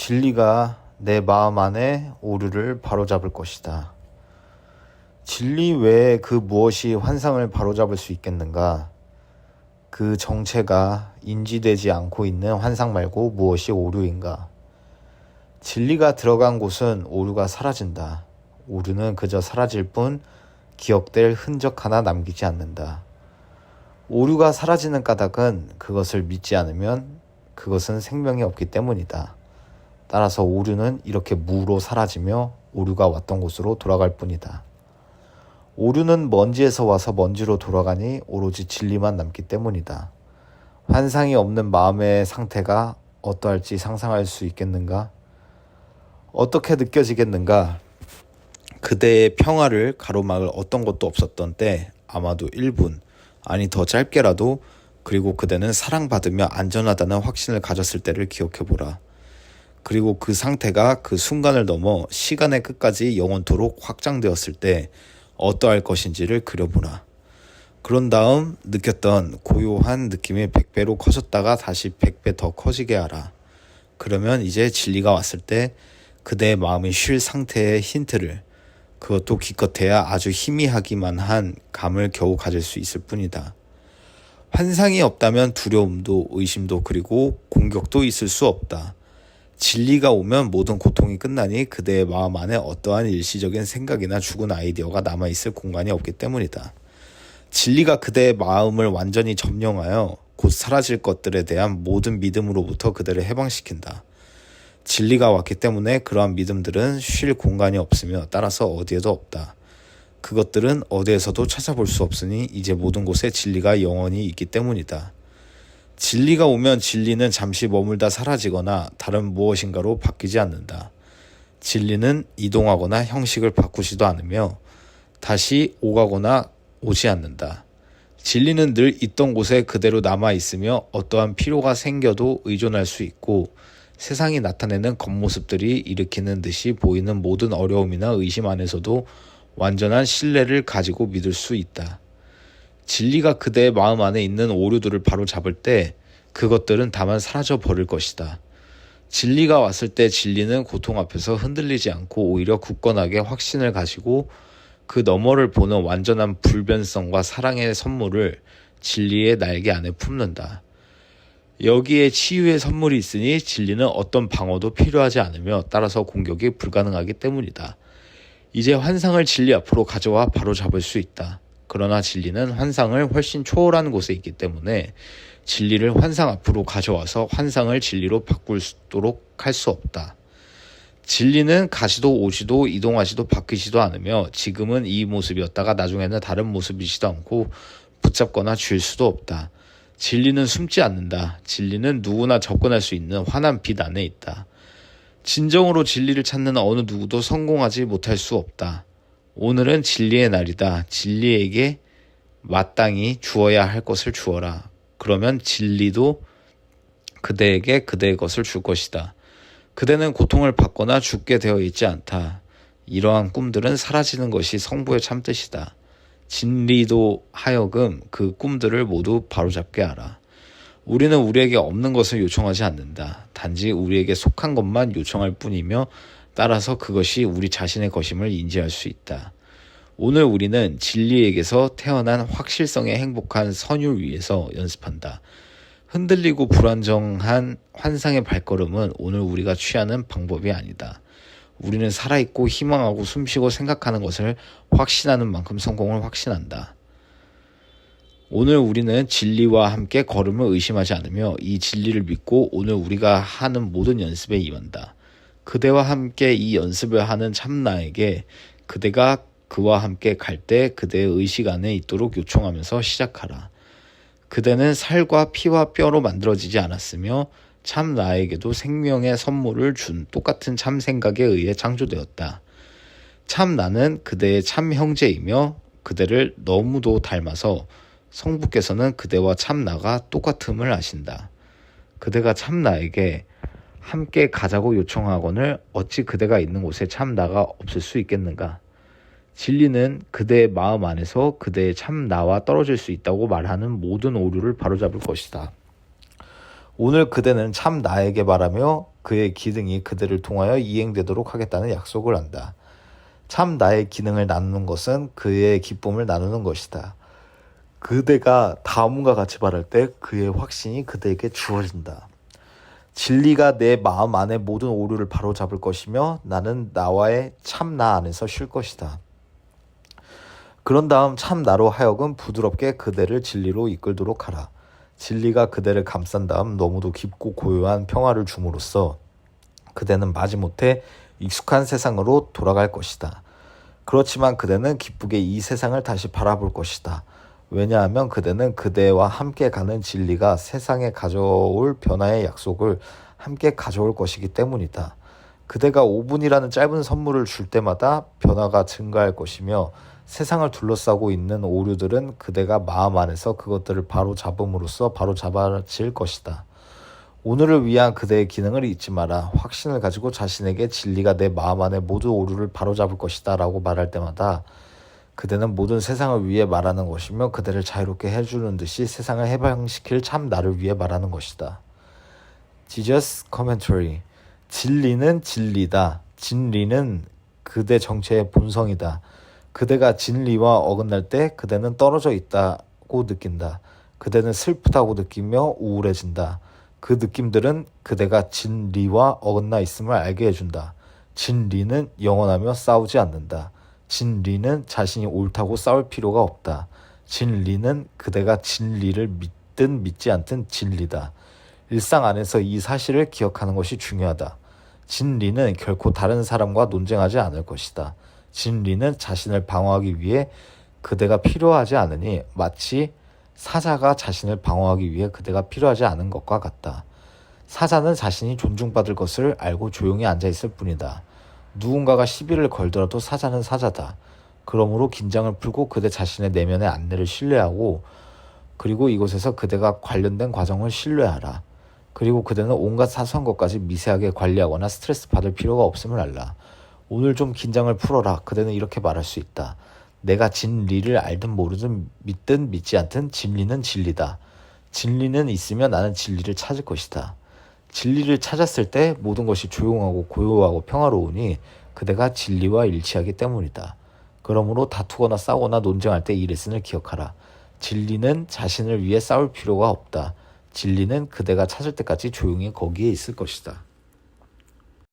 진리가 내 마음 안에 오류를 바로잡을 것이다. 진리 외에 그 무엇이 환상을 바로잡을 수 있겠는가? 그 정체가 인지되지 않고 있는 환상 말고 무엇이 오류인가? 진리가 들어간 곳은 오류가 사라진다. 오류는 그저 사라질 뿐 기억될 흔적 하나 남기지 않는다. 오류가 사라지는 까닭은 그것을 믿지 않으면 그것은 생명이 없기 때문이다. 따라서 오류는 이렇게 무로 사라지며 오류가 왔던 곳으로 돌아갈 뿐이다. 오류는 먼지에서 와서 먼지로 돌아가니 오로지 진리만 남기 때문이다. 환상이 없는 마음의 상태가 어떠할지 상상할 수 있겠는가? 어떻게 느껴지겠는가? 그대의 평화를 가로막을 어떤 것도 없었던 때 아마도 1분 아니 더 짧게라도 그리고 그대는 사랑받으며 안전하다는 확신을 가졌을 때를 기억해 보라. 그리고 그 상태가 그 순간을 넘어 시간의 끝까지 영원토록 확장되었을 때 어떠할 것인지를 그려보라. 그런 다음 느꼈던 고요한 느낌이 100배로 커졌다가 다시 100배 더 커지게 하라. 그러면 이제 진리가 왔을 때 그대의 마음이 쉴 상태의 힌트를 그것도 기껏해야 아주 희미하기만 한 감을 겨우 가질 수 있을 뿐이다. 환상이 없다면 두려움도 의심도 그리고 공격도 있을 수 없다. 진리가 오면 모든 고통이 끝나니 그대의 마음 안에 어떠한 일시적인 생각이나 죽은 아이디어가 남아있을 공간이 없기 때문이다. 진리가 그대의 마음을 완전히 점령하여 곧 사라질 것들에 대한 모든 믿음으로부터 그대를 해방시킨다. 진리가 왔기 때문에 그러한 믿음들은 쉴 공간이 없으며 따라서 어디에도 없다. 그것들은 어디에서도 찾아볼 수 없으니 이제 모든 곳에 진리가 영원히 있기 때문이다. 진리가 오면 진리는 잠시 머물다 사라지거나 다른 무엇인가로 바뀌지 않는다. 진리는 이동하거나 형식을 바꾸지도 않으며 다시 오가거나 오지 않는다. 진리는 늘 있던 곳에 그대로 남아 있으며 어떠한 필요가 생겨도 의존할 수 있고 세상이 나타내는 겉모습들이 일으키는 듯이 보이는 모든 어려움이나 의심 안에서도 완전한 신뢰를 가지고 믿을 수 있다. 진리가 그대의 마음 안에 있는 오류들을 바로 잡을 때 그것들은 다만 사라져 버릴 것이다. 진리가 왔을 때 진리는 고통 앞에서 흔들리지 않고 오히려 굳건하게 확신을 가지고 그 너머를 보는 완전한 불변성과 사랑의 선물을 진리의 날개 안에 품는다. 여기에 치유의 선물이 있으니 진리는 어떤 방어도 필요하지 않으며 따라서 공격이 불가능하기 때문이다. 이제 환상을 진리 앞으로 가져와 바로 잡을 수 있다. 그러나 진리는 환상을 훨씬 초월한 곳에 있기 때문에 진리를 환상 앞으로 가져와서 환상을 진리로 바꿀 수 있도록 할 수 없다. 진리는 가시도 오시도 이동하시도 바뀌지도 않으며 지금은 이 모습이었다가 나중에는 다른 모습이지도 않고 붙잡거나 쥘 수도 없다. 진리는 숨지 않는다. 진리는 누구나 접근할 수 있는 환한 빛 안에 있다. 진정으로 진리를 찾는 어느 누구도 성공하지 못할 수 없다. 오늘은 진리의 날이다. 진리에게 마땅히 주어야 할 것을 주어라. 그러면 진리도 그대에게 그대의 것을 줄 것이다. 그대는 고통을 받거나 죽게 되어 있지 않다. 이러한 꿈들은 사라지는 것이 성부의 참뜻이다. 진리도 하여금 그 꿈들을 모두 바로잡게 하라. 우리는 우리에게 없는 것을 요청하지 않는다. 단지 우리에게 속한 것만 요청할 뿐이며 따라서 그것이 우리 자신의 것임을 인지할 수 있다. 오늘 우리는 진리에게서 태어난 확실성의 행복한 선율 위에서 연습한다. 흔들리고 불안정한 환상의 발걸음은 오늘 우리가 취하는 방법이 아니다. 우리는 살아있고 희망하고 숨쉬고 생각하는 것을 확신하는 만큼 성공을 확신한다. 오늘 우리는 진리와 함께 걸음을 의심하지 않으며 이 진리를 믿고 오늘 우리가 하는 모든 연습에 임한다. 그대와 함께 이 연습을 하는 참나에게 그대가 그와 함께 갈 때 그대의 의식 안에 있도록 요청하면서 시작하라. 그대는 살과 피와 뼈로 만들어지지 않았으며 참 나에게도 생명의 선물을 준 똑같은 참 생각에 의해 창조되었다. 참 나는 그대의 참 형제이며 그대를 너무도 닮아서 성부께서는 그대와 참 나가 똑같음을 아신다. 그대가 참 나에게 함께 가자고 요청하거늘 어찌 그대가 있는 곳에 참 나가 없을 수 있겠는가? 진리는 그대의 마음 안에서 그대의 참 나와 떨어질 수 있다고 말하는 모든 오류를 바로잡을 것이다. 오늘 그대는 참 나에게 말하며 그의 기능이 그대를 통하여 이행되도록 하겠다는 약속을 한다. 참 나의 기능을 나누는 것은 그의 기쁨을 나누는 것이다. 그대가 다음과 같이 말할 때 그의 확신이 그대에게 주어진다. 진리가 내 마음 안에 모든 오류를 바로잡을 것이며 나는 나와의 참 나 안에서 쉴 것이다. 그런 다음 참 나로 하여금 부드럽게 그대를 진리로 이끌도록 하라. 진리가 그대를 감싼 다음 너무도 깊고 고요한 평화를 줌으로써 그대는 마지못해 익숙한 세상으로 돌아갈 것이다. 그렇지만 그대는 기쁘게 이 세상을 다시 바라볼 것이다. 왜냐하면 그대는 그대와 함께 가는 진리가 세상에 가져올 변화의 약속을 함께 가져올 것이기 때문이다. 그대가 5분이라는 짧은 선물을 줄 때마다 변화가 증가할 것이며 세상을 둘러싸고 있는 오류들은 그대가 마음 안에서 그것들을 바로 잡음으로써 바로 잡아질 것이다. 오늘을 위한 그대의 기능을 잊지 마라. 확신을 가지고 자신에게 진리가 내 마음 안에 모든 오류를 바로잡을 것이다 라고 말할 때마다 그대는 모든 세상을 위해 말하는 것이며 그대를 자유롭게 해주는 듯이 세상을 해방시킬 참 나를 위해 말하는 것이다. Jesus Commentary 진리는 진리다. 진리는 그대 정체의 본성이다. 그대가 진리와 어긋날 때 그대는 떨어져 있다고 느낀다. 그대는 슬프다고 느끼며 우울해진다. 그 느낌들은 그대가 진리와 어긋나 있음을 알게 해준다. 진리는 영원하며 싸우지 않는다. 진리는 자신이 옳다고 싸울 필요가 없다. 진리는 그대가 진리를 믿든 믿지 않든 진리다. 일상 안에서 이 사실을 기억하는 것이 중요하다. 진리는 결코 다른 사람과 논쟁하지 않을 것이다. 진리는 자신을 방어하기 위해 그대가 필요하지 않으니 마치 사자가 자신을 방어하기 위해 그대가 필요하지 않은 것과 같다. 사자는 자신이 존중받을 것을 알고 조용히 앉아 있을 뿐이다. 누군가가 시비를 걸더라도 사자는 사자다. 그러므로 긴장을 풀고 그대 자신의 내면의 안내를 신뢰하고 그리고 이곳에서 그대가 관련된 과정을 신뢰하라. 그리고 그대는 온갖 사소한 것까지 미세하게 관리하거나 스트레스 받을 필요가 없음을 알라. 오늘 좀 긴장을 풀어라. 그대는 이렇게 말할 수 있다. 내가 진리를 알든 모르든 믿든 믿지 않든 진리는 진리다. 진리는 있으면 나는 진리를 찾을 것이다. 진리를 찾았을 때 모든 것이 조용하고 고요하고 평화로우니 그대가 진리와 일치하기 때문이다. 그러므로 다투거나 싸우거나 논쟁할 때 이 레슨을 기억하라. 진리는 자신을 위해 싸울 필요가 없다. 진리는 그대가 찾을 때까지 조용히 거기에 있을 것이다.